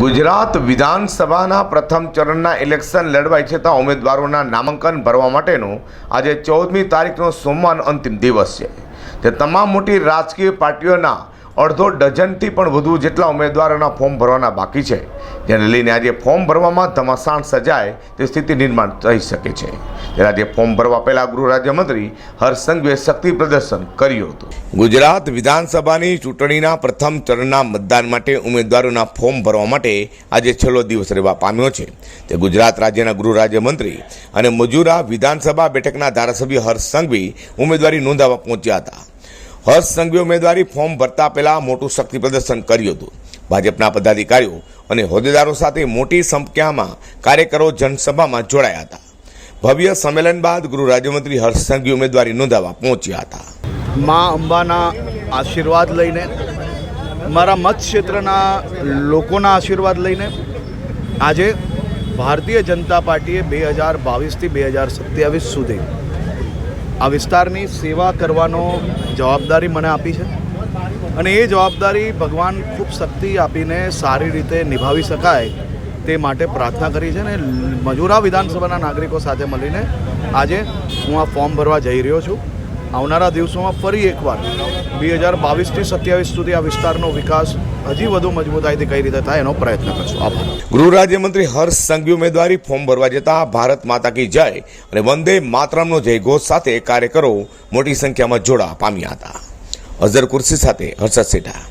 ગુજરાત વિધાનસભાના પ્રથમ ચરણના ઇલેક્શન લડવા છતાં ઉમેદવારોના નામાંકન ભરવા માટેનું આજે ચૌદમી તારીખનો સોમવાર અંતિમ દિવસ છે. તે તમામ મોટી રાજકીય પાર્ટીઓના અડધો ડઝનથી પણ વધુ જેટલા ઉમેદવારોના ફોર્મ ભરવાના બાકી છે. જેને લઈને આજે ફોર્મ ભરવામાં ધમાસાણ સજાય તે સ્થિતિ નિર્માણ થઈ શકે છે. ત્યારે આજે ફોર્મ ભરવા પહેલાં ગૃહ રાજ્યમંત્રી હર્ષ સંઘવીએ શક્તિ પ્રદર્શન કર્યું હતું. ગુજરાત વિધાનસભાની ચૂંટણીના પ્રથમ ચરણના મતદાન માટે ઉમેદવારોના ફોર્મ ભરવા માટે આજે છેલ્લો દિવસ રહેવા પામ્યો છે. તે ગુજરાત રાજ્યના ગૃહ રાજ્યમંત્રી અને મજૂરા વિધાનસભા બેઠકના ધારાસભ્ય હર્ષ સંઘવી ઉમેદવારી નોંધાવવા પહોંચ્યા હતા. હર્ષ સંઘવી ઉમેદવારી ફોર્મ ભરતા પહેલાં મોટું શક્તિ પ્રદર્શન કર્યું હતું. ભાજપના પદાધિકારીઓ અને હોદ્દેદારો સાથે મોટી સંખ્યામાં કાર્યકરો જનસભામાં જોડાયા હતા. ભવ્ય સંમેલન બાદ ગૃહ રાજ્યમંત્રી હર્ષ સંઘવી ઉમેદવારી નોંધાવવા પહોંચ્યા હતા. મા અંબાના આશીર્વાદ લઈને, મારા મત ક્ષેત્રના લોકોના આશીર્વાદ લઈને આજે ભારતીય જનતા પાર્ટીએ બે હજાર બાવીસથી બે હજાર સત્યાવીસ સુધી આ વિસ્તારની સેવા કરવાનો જવાબદારી મને આપી છે. અને એ જવાબદારી ભગવાન ખૂબ શક્તિ આપીને સારી રીતે નિભાવી શકાય તે માટે પ્રાર્થના કરી છે ને મજૂરા વિધાનસભાના નાગરિકો સાથે મળીને આજે હું આ ફોર્મ ભરવા જઈ રહ્યો છું. આવનારા દિવસોમાં ફરી એકવાર બે હજાર બાવીસથી સત્યાવીસ સુધી આ વિસ્તારનો વિકાસ હજી વધુ મજબૂતાઈથી કઈ રીતે થાય એનો પ્રયત્ન કરશું. આભાર. ગૃહ રાજ્યમંત્રી હર્ષ સંઘવી ઉમેદવારી ફોર્મ ભરવા જતા ભારત માતા કી જય અને વંદે માતરમનો જયઘોષ સાથે કાર્યકરો મોટી સંખ્યામાં જોડા પામ્યા હતા. અઝર કુર્સી સાથે હર્ષદ સેઠા.